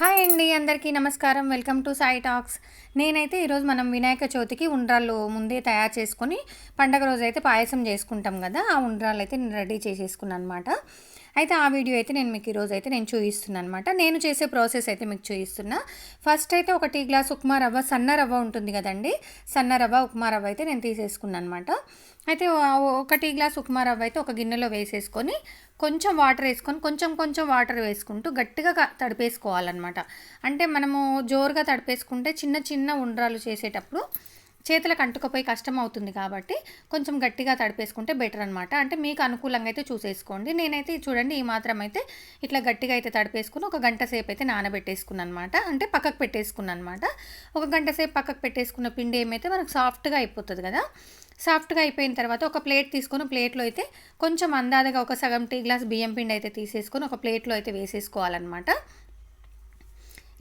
Hi అండి అందరికీ నమస్కారం. Welcome to Sai talks. నేనైతే ఈరోజు మనం వినాయక చవితికి ఉండ్రాళ్ళు ముందే తయారు చేసుకొని పండగ రోజు అయితే పాయసం చేసుకుంటాం కదా ఆ ఉండ్రాళ్ళు అయితే నేను రెడీ చేసేసుకున్నాను అనమాట అయితే ఆ వీడియో అయితే నేను మీకు ఈరోజు అయితే నేను చూపిస్తున్నాను అనమాట నేను చేసే ప్రాసెస్ అయితే మీకు చూపిస్తున్నా ఫస్ట్ అయితే ఒక టీ గ్లాస్ ఉప్మా రవ్వ సన్న రవ్వ ఉంటుంది కదండి. సన్న రవ్వ ఉప్మా రవ్వ అయితే నేను తీసేసుకున్నాను అనమాట అయితే ఒక టీ గ్లాస్ ఉప్మా రవ్వ అయితే ఒక గిన్నెలో వేసేసుకొని కొంచెం వాటర్ వేసుకొని కొంచెం కొంచెం వాటర్ వేసుకుంటూ గట్టిగా తడిపేసుకోవాలన్నమాట. అంటే మనము జోరుగా తడిపేసుకుంటే చిన్న చిన్న ఉండ్రాలు చేసేటప్పుడు చేతులకు అంటుకపోయి కష్టం అవుతుంది కాబట్టి కొంచెం గట్టిగా తడిపేసుకుంటే బెటర్ అనమాట అంటే మీకు అనుకూలంగా అయితే చూసేసుకోండి. నేనైతే చూడండి ఈ మాత్రం అయితే ఇట్లా గట్టిగా అయితే తడిపేసుకుని ఒక గంట సేపు అయితే నానబెట్టేసుకున్నాను అనమాట అంటే పక్కకు పెట్టేసుకున్నాను అనమాట ఒక గంట సేపు పక్కకు పెట్టేసుకున్న పిండి ఏమైతే మనకు సాఫ్ట్గా అయిపోతుంది కదా సాఫ్ట్గా అయిపోయిన తర్వాత ఒక ప్లేట్ తీసుకొని ప్లేట్లో అయితే కొంచెం అందాదగా ఒక సగం టీ గ్లాస్ బియ్యం పిండి అయితే తీసేసుకొని ఒక ప్లేట్లో అయితే వేసేసుకోవాలన్నమాట.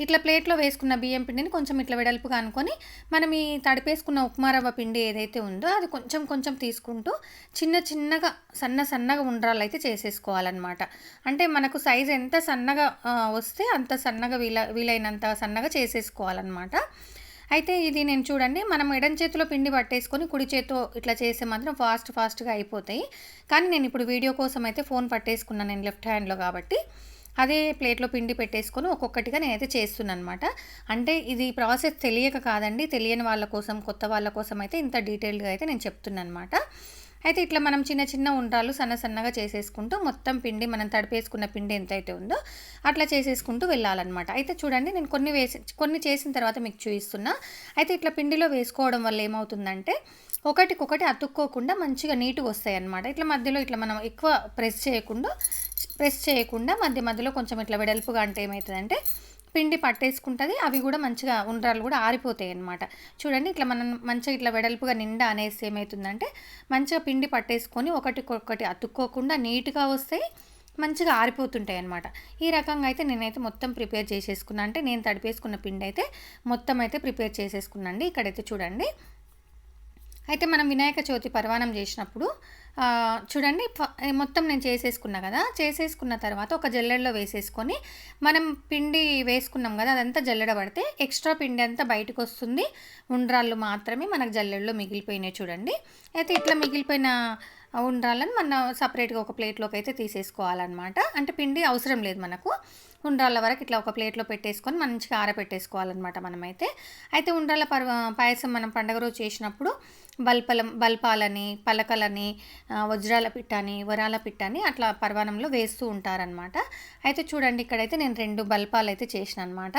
ఇట్లా ప్లేట్లో వేసుకున్న బియ్యం పిండిని కొంచెం ఇట్లా వెడల్పుగా అనుకొని మనం ఈ తడిపేసుకున్న ఉప్మా రవ్వ పిండి ఏదైతే ఉందో అది కొంచెం కొంచెం తీసుకుంటూ చిన్న చిన్నగా సన్న సన్నగా ఉండ్రాలు అయితే చేసేసుకోవాలన్నమాట. అంటే మనకు సైజ్ ఎంత సన్నగా వస్తే అంత సన్నగా వీల వీలైనంత సన్నగా చేసేసుకోవాలన్నమాట. అయితే ఇది నేను చూడండి మనం ఎడం చేతిలో పిండి పట్టేసుకొని కుడి చేతితో ఇట్లా చేస్తే మాత్రం ఫాస్ట్ ఫాస్ట్గా అయిపోతాయి. కానీ నేను ఇప్పుడు వీడియో కోసం అయితే ఫోన్ పట్టేసుకున్నాను నేను లెఫ్ట్ హ్యాండ్లో కాబట్టి. అదే ప్లేట్లో పిండి పెట్టేసుకొని ఒక్కొక్కటిగా నేనైతే చేస్తున్నాను అనమాట అంటే ఇది ప్రాసెస్ తెలియక కాదండి. తెలియని వాళ్ళ కోసం కొత్త వాళ్ళ కోసం అయితే ఇంత డీటెయిల్గా అయితే నేను చెప్తున్నాను అనమాట అయితే ఇట్లా మనం చిన్న చిన్న ఉండ్రాలు సన్న సన్నగా చేసేసుకుంటూ మొత్తం పిండి మనం తడిపేసుకున్న పిండి ఎంతైతే ఉందో అట్లా చేసేసుకుంటూ వెళ్ళాలన్నమాట. అయితే చూడండి నేను కొన్ని వేసి కొన్ని చేసిన తర్వాత మీకు చూపిస్తున్నా. అయితే ఇట్లా పిండిలో వేసుకోవడం వల్ల ఏమవుతుందంటే ఒకటికొకటి అతుక్కోకుండా మంచిగా నీట్గా వస్తాయి అన్నమాట ఇట్లా మధ్యలో ఇట్లా మనం ఎక్కువ ప్రెస్ చేయకుండా ప్రెస్ చేయకుండా మధ్య మధ్యలో కొంచెం ఇట్లా వెడల్పుగా అంటే ఏమవుతుందంటే పిండి పట్టేసుకుంటుంది అవి కూడా మంచిగా ఉండ్రాలు కూడా ఆరిపోతాయి అనమాట చూడండి ఇట్లా మనం మంచిగా ఇట్లా వెడల్పుగా నిండా అనేసి ఏమవుతుందంటే మంచిగా పిండి పట్టేసుకొని ఒకటికొకటి అతుక్కోకుండా నీట్గా వస్తాయి మంచిగా ఆరిపోతుంటాయి అనమాట ఈ రకంగా అయితే నేనైతే మొత్తం ప్రిపేర్ చేసేసుకున్నా. అంటే నేను తడిపేసుకున్న పిండి అయితే మొత్తం అయితే ప్రిపేర్ చేసేసుకున్నాండి. ఇక్కడైతే చూడండి అయితే మనం వినాయక చవితి పర్వాణం చేసినప్పుడు చూడండి మొత్తం నేను చేసేసుకున్నా కదా చేసేసుకున్న తర్వాత ఒక జల్లెడలో వేసేసుకొని మనం పిండి వేసుకున్నాం కదా అదంతా జల్లెడ పడితే ఎక్స్ట్రా పిండి అంతా బయటకు వస్తుంది ఉండ్రాళ్ళు మాత్రమే మనకు జల్లెడలో మిగిలిపోయినాయి చూడండి. అయితే ఇట్లా మిగిలిపోయిన ఉండ్రాళ్ళని మనం సపరేట్గా ఒక ప్లేట్లోకి అయితే తీసేసుకోవాలన్నమాట. అంటే పిండి అవసరం లేదు మనకు. ఉండ్రాళ్ళ వరకు ఇట్లా ఒక ప్లేట్లో పెట్టేసుకొని మంచిగా ఆరబెట్టేసుకోవాలన్నమాట మనమైతే. అయితే ఉండ్రాళ్ళ పర్వ పాయసం మనం పండగ రోజు చేసినప్పుడు బల్పలం బల్పాలని పలకలని వజ్రాల పిట్టని వరాల పిట్టని అట్లా పర్వాణంలో వేస్తూ ఉంటారనమాట అయితే చూడండి ఇక్కడైతే నేను రెండు బల్పాలు అయితే చేసిన అనమాట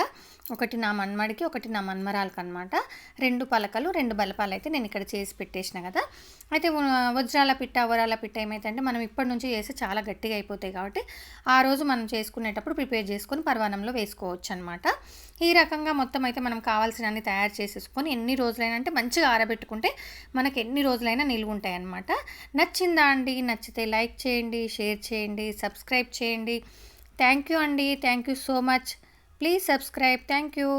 ఒకటి నా మన్మడికి ఒకటి నా మన్మరాలకు అనమాట రెండు పలకలు రెండు బల్పాలు అయితే నేను ఇక్కడ చేసి పెట్టేసిన కదా. అయితే వజ్రాల పిట్ట వరాల పిట్ట ఏమైతే మనం ఇప్పటి నుంచి చేస్తే చాలా గట్టిగా అయిపోతాయి కాబట్టి ఆ రోజు మనం చేసుకునేటప్పుడు ప్రిపేర్ చేసుకొని పర్వాణంలో వేసుకోవచ్చు అనమాట ఈ రకంగా మొత్తం అయితే మనం కావాల్సినన్ని తయారు చేసేసుకొని ఎన్ని రోజులైనా అంటే మంచిగా ఆరబెట్టుకుంటే మనకి ఎన్ని రోజులైనా నిలువ ఉంటాయి నచ్చి నచ్చిందా అండి? నచ్చితే లైక్ చేయండి షేర్ చేయండి సబ్స్క్రైబ్ చేయండి. థ్యాంక్ యూ అండి. Thank you so much. Please subscribe. Thank you.